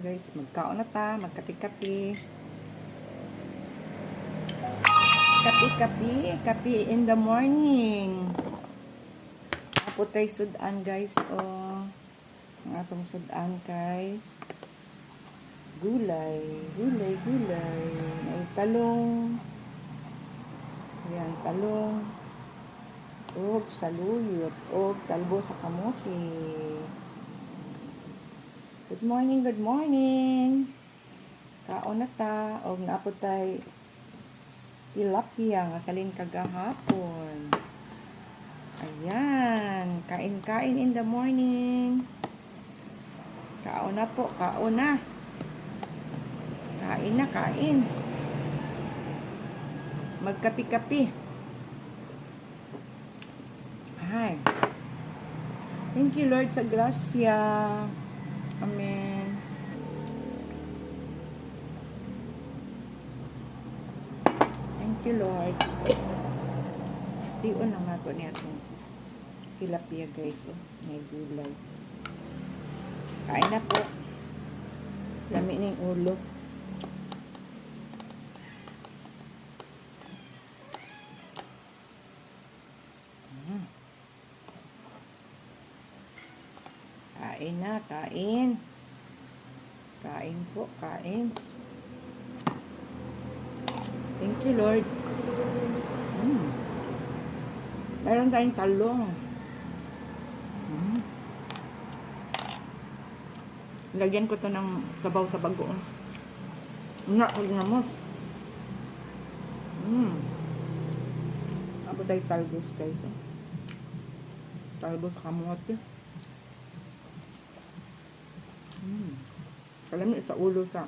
guys. Magkaon na ta, magkapi-kapi. Kapi-kapi, kapi in the morning. Apo tayo sudan guys. O, ang atong sudan kay gulay. Gulay, gulay. May talong. Ayan, talong. Og saluyot. Og talbo sa kamote. Good morning, good morning. Kaon na ta. Og naapod tay tilapia nga salin kagahapon. Ayan. Kain-kain in the morning. Kaon na po. Kaon na. Kain na, kain. Magkapi-kapi. Ay. Thank you, Lord, sa grasya. Amen. Thank you, Lord. Diyon lang ako niya itong tilapia, guys. Oh. May gulay. Kain na po. Lami na yung ulo. Kain na, kain. Kain po, kain. Thank you, Lord. Mm. Meron tayong talong. Mm. Lagyan ko to ng sabaw sa bagoong. Nga, huwag na mo. Mm. Abo tayo talbos, guys. oh. Talbos kamote. Mm. Alam niyo, sa ulo sa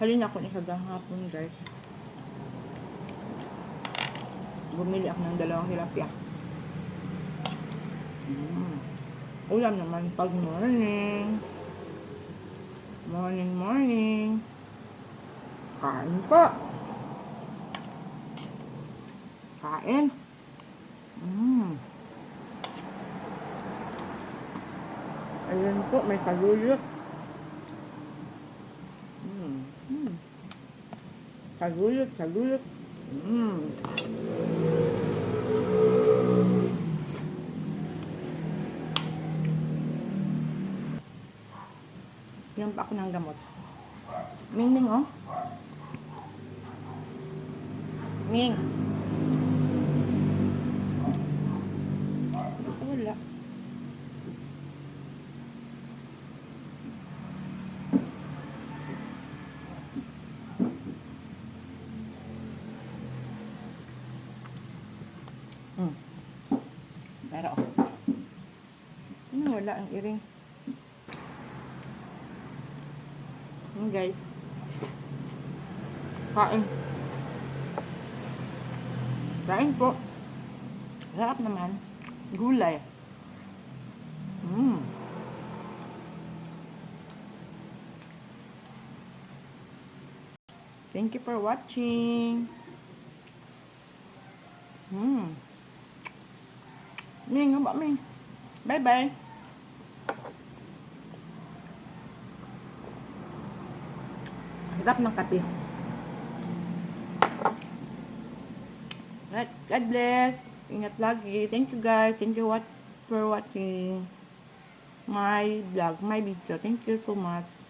Halin ako ni kagahapon, guys. Bumili ako ng dalawang tilapia. Mm. Ulam naman pag morning. Morning, morning. Kain po. Kain. Mm. Ayan po, may saluyot. Mm. Mm. Saluyot, saluyot. Mm. Pa ako ng gamot. Ming, Ming, oh. Ming. Wala. Hmm. Pero, ano, wala ang iring. Hmm, guys. Kain. Kain po. Sarap naman. Gulay. Mm. Thank you for watching. Hmm. Ming, ano ba, Ming? Bye-bye. Harap ng kape. Right. God bless. Ingat lagi. Thank you guys. Thank you what for watching my vlog, my video. Thank you so much.